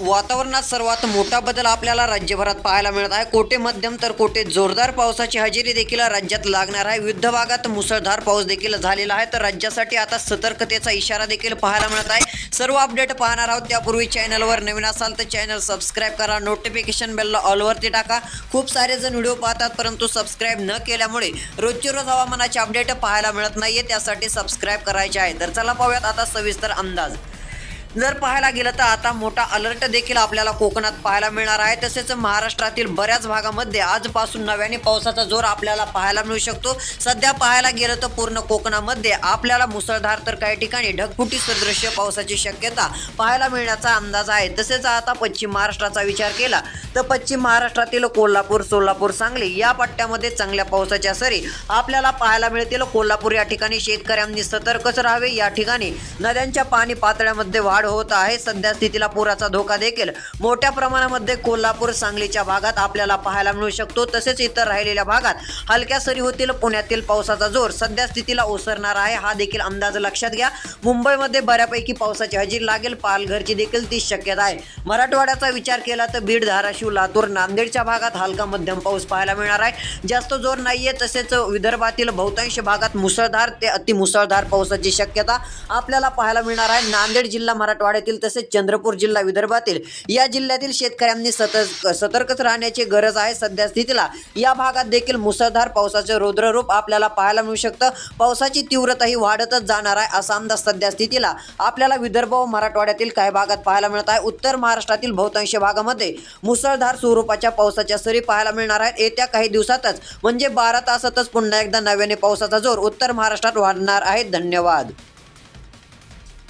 वातावरणात सर्वात मोठा बदल आपल्याला राज्यभरात पाहायला मिळत आहे. कोटे मध्यम तर कोटे जोरदार पावसाची हजेरी देखील राज्यात लागणार आहे. विविध भागात मुसळधार पाऊस देखील झालेला आहे. तर राज्यासाठी आता सतर्कतेचा इशारा देखील पाहायला मिळत आहे. सर्व अपडेट पाहणार आहोत. त्यापूर्वी चॅनलवर नवीन असाल तर चॅनल सबस्क्राईब करा. नोटिफिकेशन बेलला ऑलवरती टाका. खूप सारे जण व्हिडिओ पाहतात परंतु सबस्क्राईब न केल्यामुळे रोजचे रोज हवामानाचे अपडेट पाहायला मिळत नाहीये. त्यासाठी सबस्क्राईब करायचे आहे. तर चला पाहूयात आता सविस्तर अंदाज. जर पाहायला गेलं तर आता मोठा अलर्ट देखील आपल्याला कोकणात पाहायला मिळणार आहे. तसेच महाराष्ट्रातील बऱ्याच भागामध्ये आजपासून नव्याने पावसाचा जोर आपल्याला पाहायला मिळू शकतो. सध्या पाहायला गेलं तर पूर्ण कोकणामध्ये आपल्याला मुसळधार तर काही ठिकाणी ढगफुटी सदृश्य पावसाची शक्यता पाहायला मिळण्याचा अंदाज आहे. तसेच आता पश्चिम महाराष्ट्राचा विचार केला तर पश्चिम महाराष्ट्रातील कोल्हापूर सोलापूर सांगली या पट्ट्यामध्ये चांगल्या पावसाच्या सरी आपल्याला पाहायला मिळतील. कोल्हापूर या ठिकाणी शेतकऱ्यांनी सतर्कच राहावे. या ठिकाणी नद्यांच्या पाणी पातळ्यामध्ये वाढ होत आहे. सध्या स्थितीला पुराचा धोका देखील. मोठ्या प्रमाणामध्ये कोल्हापूर सांगलीच्या भागात आपल्याला पाहायला मिळू शकतो. तसेच इतर राहिलेल्या भागात हलक्या सरी होतील. पुण्यातील पावसाचा जोर सध्या स्थितीला ओसरणार आहे. हा देखील अंदाज लक्षात घ्या. मुंबईमध्ये बऱ्यापैकी पावसाची हजेरी लागेल. पालघरची देखील ती शक्यता आहे. मराठवाड्याचा विचार केला तर बीड धाराशिव लातूर नांदेडच्या भागात हलका मध्यम पाऊस पाहायला मिळणार आहे. जास्त जोर नाहीये. तसेच विदर्भातील बहुतांश भागात मुसळधार ते अतिमुसळधार पावसाची शक्यता आपल्याला पाहायला मिळणार आहे. नांदेड जिल्हा मराठवाड्यातील तसेच चंद्रपूर जिल्हा विदर्भातील या जिल्ह्यातील शेतकऱ्यांनी सतर्क सतर्कच राहण्याची गरज आहे सध्या स्थितीला या भागात देखील मुसळधार पावसाचे रौद्ररूप आपल्याला पाहायला मिळू शकतं. पावसाची तीव्रता ही वाढतच जाणार आहे असा अंदाज सध्या स्थितीला आपल्याला विदर्भ व मराठवाड्यातील काही भागात पाहायला मिळत आहे. उत्तर महाराष्ट्रातील बहुतांश भागामध्ये मुसळधार स्वरूपाच्या पावसाच्या सरी पाहायला मिळणार आहेत. येत्या काही दिवसातच म्हणजे बारा तासातच पुन्हा एकदा नव्याने पावसाचा जोर उत्तर महाराष्ट्रात वाढणार आहे. धन्यवाद.